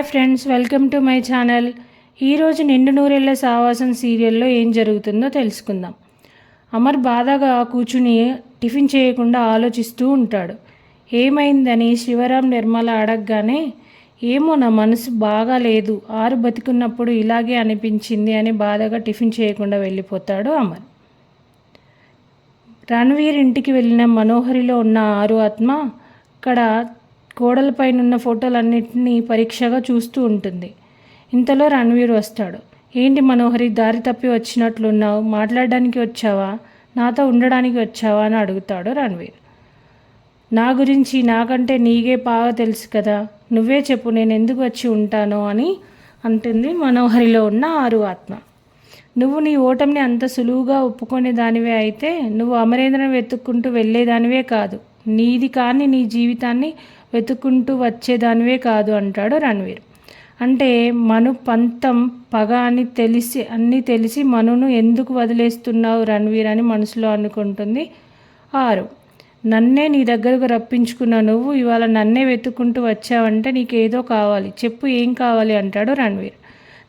Hi friends welcome to my channel. ఈరోజు నిండు నూరేళ్ళ సావాసం సీరియల్లో ఏం జరుగుతుందో తెలుసుకుందాం. అమర్ బాధగా కూర్చుని టిఫిన్ చేయకుండా ఆలోచిస్తూ ఉంటాడు. ఏమైందని శివరాం నిర్మల అడగగానే ఏమో నా మనసు బాగా లేదు ఆరు బతికున్నప్పుడు ఇలాగే అనిపించింది అని బాధగా టిఫిన్ చేయకుండా వెళ్ళిపోతాడు అమర్. రణవీర్ ఇంటికి వెళ్ళిన మనోహరిలో ఉన్న ఆరు ఆత్మ అక్కడ గోడలపైన ఉన్న ఫోటోలన్నింటినీ పరీక్షగా చూస్తూ ఉంటుంది. ఇంతలో రణవీర్ వస్తాడు. ఏంటి మనోహరి దారి తప్పి వచ్చినట్లున్నావు? మాట్లాడడానికి వచ్చావా? నాతో ఉండడానికి వచ్చావా? అని అడుగుతాడు రణవీర్. నా గురించి నాకంటే నీకే బాగా తెలుసు కదా. నువ్వే చెప్పు నేను ఎందుకు వచ్చి ఉంటానో అని అంటుంది మనోహరిలో ఉన్న ఆరు ఆత్మ. నువ్వు నీ ఓటమిని అంత సులువుగా ఒప్పుకునే దానివే అయితే నువ్వు అమరేంద్రను వెతుక్కుంటూ వెళ్ళేదానివే కాదు. నీది కానీ నీ జీవితాన్ని వెతుక్కుంటూ వచ్చేదానివే కాదు అంటాడు రణవీర్. అంటే మను పంతం పగ అని తెలిసి అన్నీ తెలిసి మనును ఎందుకు వదిలేస్తున్నావు రణవీర్ అని మనసులో అనుకుంటుంది ఆరు. నన్నే నీ దగ్గరకు రప్పించుకున్న నువ్వు ఇవాళ నన్నే వెతుక్కుంటూ వచ్చావంటే నీకేదో కావాలి. చెప్పు ఏం కావాలి అంటాడు రణవీర్.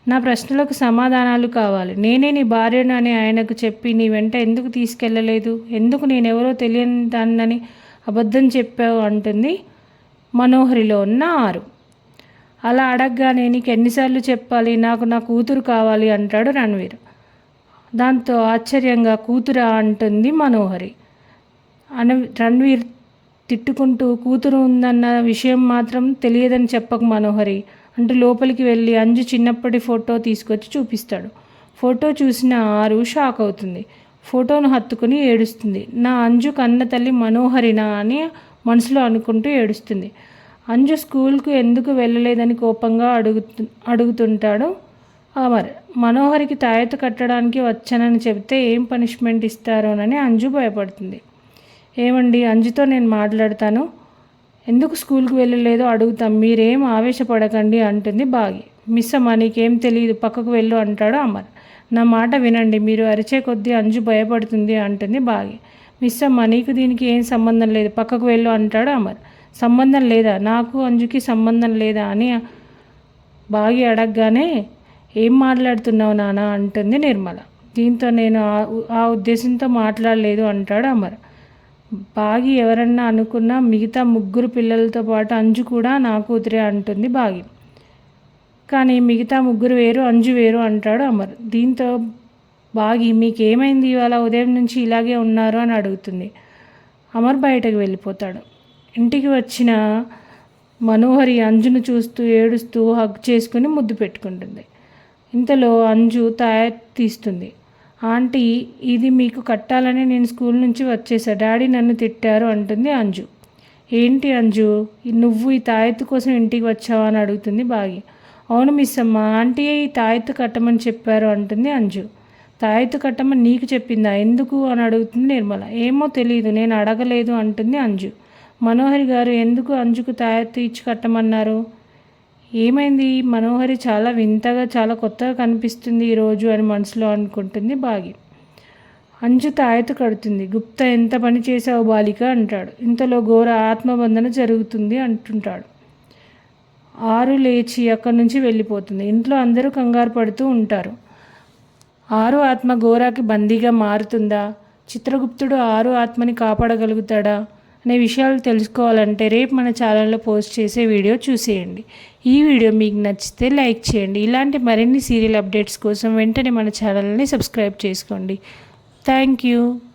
నా ప్రశ్నలకు సమాధానాలు కావాలి. నేనే నీ భార్యను అని ఆయనకు చెప్పి నీ వెంట ఎందుకు తీసుకెళ్ళలేదు? ఎందుకు నేనెవరో తెలియని దాన్నని అబద్ధం చెప్పావు అంటుంది మనోహరిలో ఉన్న ఆరు అలా అడగగానే నీకు ఎన్నిసార్లు చెప్పాలి నాకు నా కూతురు కావాలి అంటాడు రణవీర్. దాంతో ఆశ్చర్యంగా కూతురా అంటుంది మనోహరి. అన రణవీర్ తిట్టుకుంటూ కూతురు ఉందన్న విషయం మాత్రం తెలియదని చెప్పక మనోహరి అంటూ లోపలికి వెళ్ళి అంజు చిన్నప్పటి ఫోటో తీసుకొచ్చి చూపిస్తాడు. ఫోటో చూసిన ఆరు షాక్ అవుతుంది. ఫోటోను హత్తుకుని ఏడుస్తుంది. నా అంజు కన్న తల్లి మనోహరినా అని మనసులో అనుకుంటూ ఏడుస్తుంది. అంజు స్కూల్కు ఎందుకు వెళ్ళలేదని కోపంగా అడుగుతు అడుగుతుంటాడు అమర్. మనోహరికి తాయెత్తు కట్టడానికి వచ్చానని చెబితే ఏం పనిష్మెంట్ ఇస్తారోనని అంజు భయపడుతుంది. ఏమండి అంజుతో నేను మాట్లాడతాను? ఎందుకు స్కూల్కి వెళ్ళలేదో అడుగుతాం మీరేం ఆవేశపడకండి అంటుంది బాగి. మిస్ అమ్మా నీకేం తెలియదు పక్కకు వెళ్ళు అంటాడు అమర్. నా మాట వినండి మీరు అరిచే కొద్దీ అంజు భయపడుతుంది అంటుంది బాగి. మిస్ అమ్మ నీకు దీనికి ఏం సంబంధం లేదు. పక్కకు వెళ్ళు అంటాడు అమర్. సంబంధం లేదా? నాకు అంజుకి సంబంధం లేదా అని బాగి అడగగానే ఏం మాట్లాడుతున్నావు నాన్న అంటుంది నిర్మల. దీంతో నేను ఆ ఉద్దేశంతో మాట్లాడలేదు అంటాడు అమర్. బాగి ఎవరన్నా అనుకున్నా మిగతా ముగ్గురు పిల్లలతో పాటు అంజు కూడా నా కూతురే అంటుంది బాగి. కానీ మిగతా ముగ్గురు వేరు అంజు వేరు అంటాడు అమర్. దీంతో బాగి మీకేమైంది? ఇవాళ ఉదయం నుంచి ఇలాగే ఉన్నారు అని అడుగుతుంది. అమర్ బయటకు వెళ్ళిపోతాడు. ఇంటికి వచ్చిన మనోహరి అంజును చూస్తూ ఏడుస్తూ హగ్ చేసుకుని ముద్దు పెట్టుకుంటుంది. ఇంతలో అంజు తయారు తీస్తుంది. ఆంటీ ఇది మీకు కట్టాలని నేను స్కూల్ నుంచి వచ్చేసా. డాడీ నన్ను తిట్టారు అంటుంది అంజు. ఏంటి అంజు? నువ్వు ఈ తాయెత్తు కోసం ఇంటికి వచ్చావా? అని అడుగుతుంది బాగి. అవును మిస్ అమ్మ ఆంటీ ఈ తాయెత్తు కట్టమని చెప్పారు అంటుంది అంజు. తాయెత్తు కట్టమని నీకు చెప్పిందా? ఎందుకు? అని అడుగుతుంది నిర్మల. ఏమో తెలియదు నేను అడగలేదు అంటుంది అంజు. మనోహరి గారు ఎందుకు అంజుకు తాయత్తు ఇచ్చి కట్టమన్నారు? ఏమైంది? మనోహరి చాలా వింతగా చాలా కొత్తగా కనిపిస్తుంది ఈరోజు అని మనసులో అనుకుంటుంది బాగి. అంజు తాయత్తు కడుతుంది. గుప్త ఎంత పని చేసావు బాలిక అంటాడు. ఇంతలో ఘోర ఆత్మబంధన జరుగుతుంది అంటుంటాడు. ఆరు లేచి అక్కడి నుంచి వెళ్ళిపోతుంది. ఇంట్లో అందరూ కంగారు పడుతూ ఉంటారు. ఆరు ఆత్మ గోరాకి బందీగా మారుతుందా? చిత్రగుప్తుడు ఆరు ఆత్మని కాపాడగలుగుతాడా? అనే విషయాలు తెలుసుకోవాలంటే రేపు మన ఛానల్లో పోస్ట్ చేసే వీడియో చూసేయండి. ఈ వీడియో మీకు నచ్చితే లైక్ చేయండి. ఇలాంటి మరిన్ని సీరియల్ అప్డేట్స్ కోసం వెంటనే మన ఛానల్ని సబ్స్క్రైబ్ చేసుకోండి. Thank you.